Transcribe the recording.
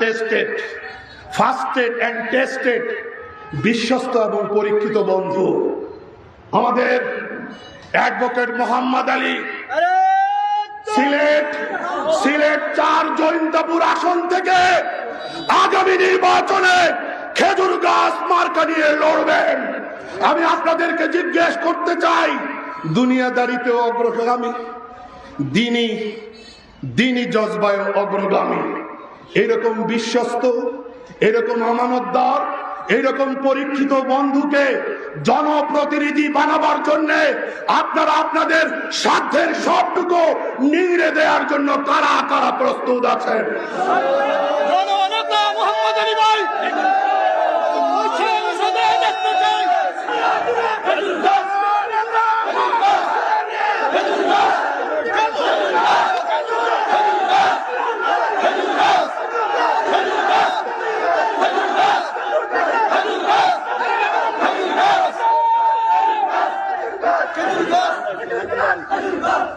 Tested ফাস্টেড and tested বিশ্বস্ত এবং পরীক্ষিত বন্ধু আমাদের অ্যাডভোকেট মোহাম্মদ আলী। সিলেট সিলেট চার জৈন্তাপুর আসন থেকে আগামী নির্বাচনে খেজুর গাছ মার্কা নিয়ে লড়বেন। আমি আপনাদেরকে জিজ্ঞেস করতে চাই, দুনিয়াদারিতে অগ্রগামী দিনই দিনই জজবায় অগ্রগামী। এরকম বিশ্বস্ত, এরকম আমানতদার এইরকম পরীক্ষিত বন্ধুকে জনপ্রতিনিধি বানাবার জন্য আপনারা আপনাদের সাধ্যের সবটুকু নিংড়ে দেওয়ার জন্য কারা কারা প্রস্তুত আছেন? அல்வார் அல்வார்